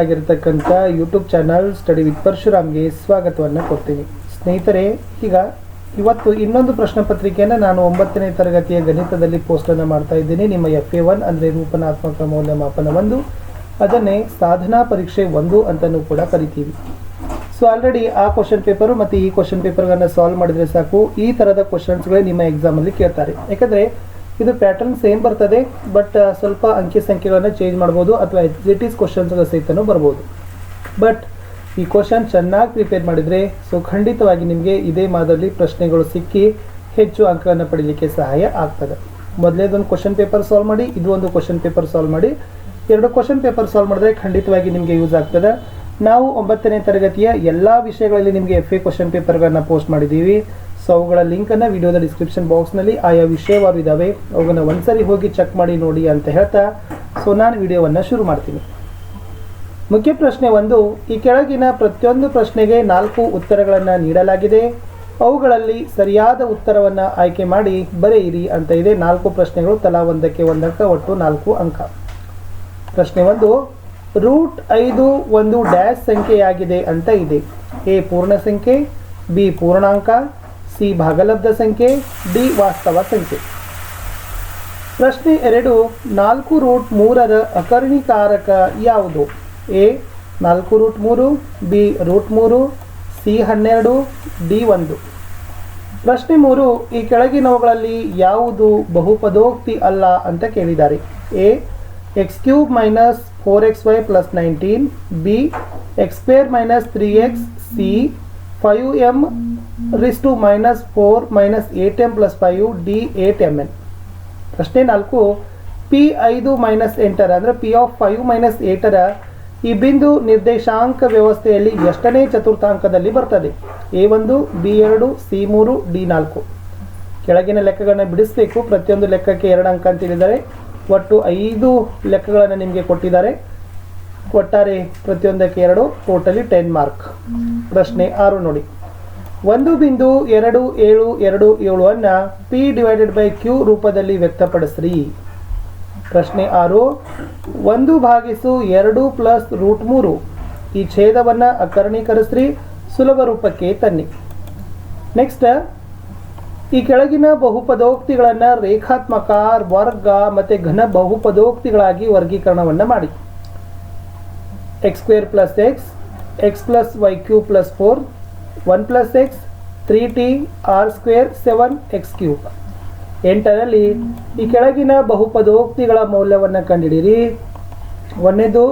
ಆಗಿರ್ತಕ್ಕಂಥ YouTube channel study with ಪರಶುರಾಮ್ಗೆ ಸ್ವಾಗತವನ್ನು ಕೊಡ್ತೀನಿ. ಸ್ನೇಹಿತರೆ, ಈಗ ಇವತ್ತು ಇನ್ನೊಂದು ಪ್ರಶ್ನೆ ಪತ್ರಿಕೆಯನ್ನು ನಾನು ಒಂಬತ್ತನೇ ತರಗತಿಯ ಗಣಿತದಲ್ಲಿ ಪೋಸ್ಟನ್ನು ಮಾಡ್ತಾ ಇದ್ದೀನಿ. ನಿಮ್ಮ ಎಫ್ ಎ ಒನ್ ಅಂದರೆ ರೂಪನಾತ್ಮಕ ಮೌಲ್ಯಮಾಪನ ಒಂದು, ಅದನ್ನೇ ಸಾಧನಾ ಪರೀಕ್ಷೆ ಒಂದು ಅಂತಲೂ ಕೂಡ ಕರಿತೀವಿ. ಸೊ ಆಲ್ರೆಡಿ ಆ ಕ್ವಶನ್ ಪೇಪರು ಮತ್ತು ಈ ಕ್ವಶನ್ ಪೇಪರ್ಗಳನ್ನು ಸಾಲ್ವ್ ಮಾಡಿದರೆ ಸಾಕು. ಈ ಥರದ ಕ್ವಶನ್ಸ್ಗಳೇ ನಿಮ್ಮ ಎಕ್ಸಾಮಲ್ಲಿ ಕೇಳ್ತಾರೆ. ಯಾಕಂದರೆ ಇದು ಪ್ಯಾಟರ್ನ್ ಸೇಮ್ ಬರ್ತದೆ ಬಟ್ ಸ್ವಲ್ಪ ಅಂಕಿ ಸಂಖ್ಯೆಗಳನ್ನು ಚೇಂಜ್ ಮಾಡ್ಬೋದು ಅಥವಾ ಇಟ್ ಈಸ್ ಕ್ವಶನ್ಸ್ಗಳ ಸಹಿತನೂ ಬರ್ಬೋದು. ಬಟ್ ಈ ಕ್ವಶನ್ ಚೆನ್ನಾಗಿ ಪ್ರಿಪೇರ್ ಮಾಡಿದರೆ ಸೊ ಖಂಡಿತವಾಗಿ ನಿಮಗೆ ಇದೇ ಮಾದರಿ ಪ್ರಶ್ನೆಗಳು ಸಿಕ್ಕಿ ಹೆಚ್ಚು ಅಂಕಗಳನ್ನು ಪಡೀಲಿಕ್ಕೆ ಸಹಾಯ ಆಗ್ತದೆ. ಮೊದಲೇದೊಂದು ಕ್ವಶನ್ ಪೇಪರ್ ಸಾಲ್ವ್ ಮಾಡಿ, ಇದು ಒಂದು ಕ್ವಶನ್ ಪೇಪರ್ ಸಾಲ್ವ್ ಮಾಡಿ. ಎರಡು ಕ್ವಶನ್ ಪೇಪರ್ ಸಾಲ್ವ್ ಮಾಡಿದ್ರೆ ಖಂಡಿತವಾಗಿ ನಿಮಗೆ ಯೂಸ್ ಆಗ್ತದೆ. ನಾವು ಒಂಬತ್ತನೇ ತರಗತಿಯ ಎಲ್ಲ ವಿಷಯಗಳಲ್ಲಿ ನಿಮಗೆ ಎಫ್ ಎ ಕ್ವಶನ್ ಪೇಪರ್ಗಳನ್ನು ಪೋಸ್ಟ್ ಮಾಡಿದ್ದೀವಿ. ಸೊ ಅವುಗಳ ಲಿಂಕನ್ನು ವಿಡಿಯೋದ ಡಿಸ್ಕ್ರಿಪ್ಷನ್ ಬಾಕ್ಸ್ನಲ್ಲಿ ಆಯಾ ವಿಷಯವಾರು ಇದ್ದಾವೆ ಅವುಗಳನ್ನು ಒಂದ್ಸರಿ ಹೋಗಿ ಚೆಕ್ ಮಾಡಿ ನೋಡಿ ಅಂತ ಹೇಳ್ತಾ ಸೊ ನಾನು ವಿಡಿಯೋವನ್ನು ಶುರು ಮಾಡ್ತೀನಿ. ಮುಖ್ಯ ಪ್ರಶ್ನೆ ಒಂದು, ಈ ಕೆಳಗಿನ ಪ್ರತಿಯೊಂದು ಪ್ರಶ್ನೆಗೆ ನಾಲ್ಕು ಉತ್ತರಗಳನ್ನು ನೀಡಲಾಗಿದೆ. ಅವುಗಳಲ್ಲಿ ಸರಿಯಾದ ಉತ್ತರವನ್ನು ಆಯ್ಕೆ ಮಾಡಿ ಬರೆಯಿರಿ ಅಂತ ಇದೆ. ನಾಲ್ಕು ಪ್ರಶ್ನೆಗಳು ತಲಾ ಒಂದಕ್ಕೆ ಒಂದಕ್ಕ ಒಟ್ಟು ನಾಲ್ಕು ಅಂಕ. ಪ್ರಶ್ನೆ ಒಂದು, ರೂಟ್ ಐದು ಒಂದು ಡ್ಯಾಶ್ ಸಂಖ್ಯೆಯಾಗಿದೆ ಅಂತ ಇದೆ. ಎ ಪೂರ್ಣ ಸಂಖ್ಯೆ, ಬಿ ಪೂರ್ಣಾಂಕ ಸಿ ಭಾಗಲಬ್ಧ ಸಂಖ್ಯೆ, ಡಿ ವಾಸ್ತವ ಸಂಖ್ಯೆ. ಪ್ರಶ್ನೆ ಎರಡು, ನಾಲ್ಕು ರೂಟ್ ಮೂರರ ಅಕರ್ಣಿಕಾರಕ ಯಾವುದು? ಎ, ನಾಲ್ಕು ರೂಟ್ ಮೂರು, ಬಿ ರೂಟ್ ಮೂರು, ಸಿ ಹನ್ನೆರಡು, ಡಿ ಒಂದು. ಪ್ರಶ್ನೆ ಮೂರು, ಈ ಕೆಳಗಿನವುಗಳಲ್ಲಿ ಯಾವುದು ಬಹುಪದೋಕ್ತಿ ಅಲ್ಲ ಅಂತ ಕೇಳಿದ್ದಾರೆ. A, x cube minus four x y plus nineteen, B, x square minus three x, C, five m raise to minus four minus eight m plus five D eight m n. ಪ್ರಶ್ನೆ ನಾಲ್ಕು, P ಐದು minus ಎಂಟರ, ಅಂದರೆ P of five minus ಏಟರ ಈ ಬಿಂದು ನಿರ್ದೇಶಾಂಕ ವ್ಯವಸ್ಥೆಯಲ್ಲಿ ಎಷ್ಟನೇ ಚತುರ್ಥಾಂಕದಲ್ಲಿ ಬರ್ತದೆ? ಎ ಒಂದು, ಬಿ ಎರಡು, ಸಿ ಮೂರು, ಡಿ ನಾಲ್ಕು. ಕೆಳಗಿನ ಲೆಕ್ಕಗಳನ್ನ ಬಿಡಿಸಬೇಕು. ಪ್ರತಿಯೊಂದು ಲೆಕ್ಕಕ್ಕೆ ಎರಡು ಅಂಕ ಅಂತ ಒಟ್ಟು ಐದು ಲೆಕ್ಕಗಳನ್ನು ನಿಮಗೆ ಕೊಟ್ಟಿದ್ದಾರೆ. ಒಟ್ಟಾರೆ ಪ್ರತಿಯೊಂದಕ್ಕೆ ಎರಡು, ಟೋಟಲಿ ಟೆನ್ ಮಾರ್ಕ್. ಪ್ರಶ್ನೆ ಆರು ನೋಡಿ. ಒಂದು ಬಿಂದು ಎರಡು ಏಳು ಎರಡು ಏಳು ಅನ್ನ ಪಿ ಡಿವೈಡೆಡ್ ಬೈ ಕ್ಯೂ ರೂಪದಲ್ಲಿ ವ್ಯಕ್ತಪಡಿಸ್ರಿ. ಪ್ರಶ್ನೆ ಆರು, ಒಂದು ಭಾಗಿಸು ಎರಡು ಪ್ಲಸ್ ರೂಟ್ ಮೂರು. ಈ ಛೇದವನ್ನು ಅಕರಣೀಕರಿಸ್ರಿ, ಸುಲಭ ರೂಪಕ್ಕೆ ತನ್ನಿ. ನೆಕ್ಸ್ಟ್ ಈ ಕೆಳಗಿನ ಬಹುಪದೋಕ್ತಿಗಳನ್ನು ರೇಖಾತ್ಮಕ, ವರ್ಗ ಮತ್ತು ಘನ ಬಹುಪದೋಕ್ತಿಗಳಾಗಿ ವರ್ಗೀಕರಣವನ್ನು ಮಾಡಿ. X square plus x x plus y q plus four one plus x, three t, r square, seven x cube. ಎಂಟರಲ್ಲಿ ಈ ಕೆಳಗಿನ ಬಹುಪದೋಕ್ತಿಗಳ ಮೌಲ್ಯವನ್ನು ಕಂಡುಹಿಡಿಯಿರಿ ಒಂದನೇದು,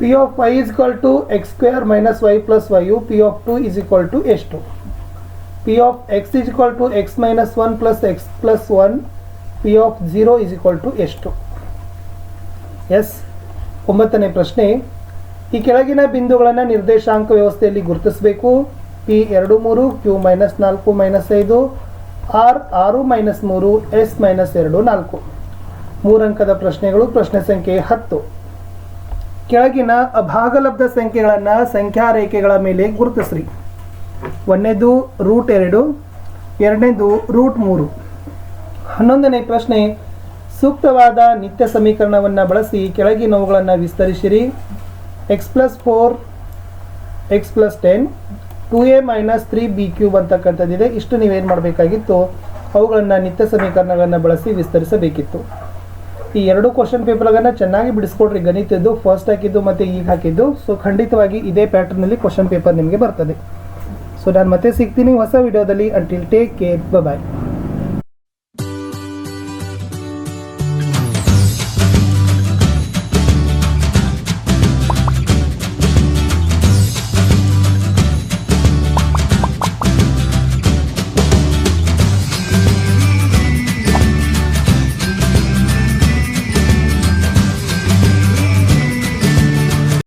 P of y is equal to x square minus y plus y P of two is equal to ಎಷ್ಟು? P of x is equal to x minus one plus x plus one, P of zero is equal to ಎಷ್ಟು? S. ಒಂಬತ್ತನೇ ಪ್ರಶ್ನೆ, ಈ ಕೆಳಗಿನ ಬಿಂದುಗಳನ್ನು ನಿರ್ದೇಶಾಂಕ ವ್ಯವಸ್ಥೆಯಲ್ಲಿ ಗುರುತಿಸಬೇಕು. ಪಿ ಎರಡು ಮೂರು ಕ್ಯೂ ಮೈನಸ್ ನಾಲ್ಕು ಮೈನಸ್ ಐದು ಆರ್ ಆರು ಮೈನಸ್ ಮೂರು ಎಸ್ ಮೈನಸ್ ಎರಡು ನಾಲ್ಕು. ಮೂರಂಕದ ಪ್ರಶ್ನೆಗಳು ಪ್ರಶ್ನೆ ಸಂಖ್ಯೆ ಹತ್ತು. ಕೆಳಗಿನ ಅಭಾಗಲಬ್ಧ ಸಂಖ್ಯೆಗಳನ್ನು ಸಂಖ್ಯಾ ರೇಖೆಗಳ ಮೇಲೆ ಗುರುತಿಸ್ರಿ. ಒಂದನೇದು ರೂಟ್ ಎರಡು, ಎರಡನೇದು ರೂಟ್ ಮೂರು. ಹನ್ನೊಂದನೇ ಪ್ರಶ್ನೆ, ಸೂಕ್ತವಾದ ನಿತ್ಯ ಸಮೀಕರಣವನ್ನು ಬಳಸಿ ಕೆಳಗಿನವುಗಳನ್ನು ವಿಸ್ತರಿಸಿರಿ. X plus four x plus ten two A minus three B cube ಅಂತಕ್ಕಂಥದ್ದಿದೆ. ಇಷ್ಟು ನೀವೇನು ಮಾಡಬೇಕಾಗಿತ್ತು? ಅವುಗಳನ್ನು ನಿತ್ಯ ಸಮೀಕರಣಗಳನ್ನು ಬಳಸಿ ವಿಸ್ತರಿಸಬೇಕಿತ್ತು. ಈ ಎರಡು ಕ್ವಶನ್ ಪೇಪರ್ಗಳನ್ನು ಚೆನ್ನಾಗಿ ಬಿಡಿಸ್ಕೊಡ್ರಿ. ಗಣಿತದ್ದು ಫಸ್ಟ್ ಹಾಕಿದ್ದು ಮತ್ತು ಈಗ ಹಾಕಿದ್ದು. ಸೊ ಖಂಡಿತವಾಗಿ ಇದೇ ಪ್ಯಾಟರ್ನಲ್ಲಿ ಕ್ವಶನ್ ಪೇಪರ್ ನಿಮಗೆ ಬರ್ತದೆ. ಸೊ ನಾನು ಮತ್ತೆ ಸಿಗ್ತೀನಿ ಹೊಸ ವಿಡಿಯೋದಲ್ಲಿ. Until take care bye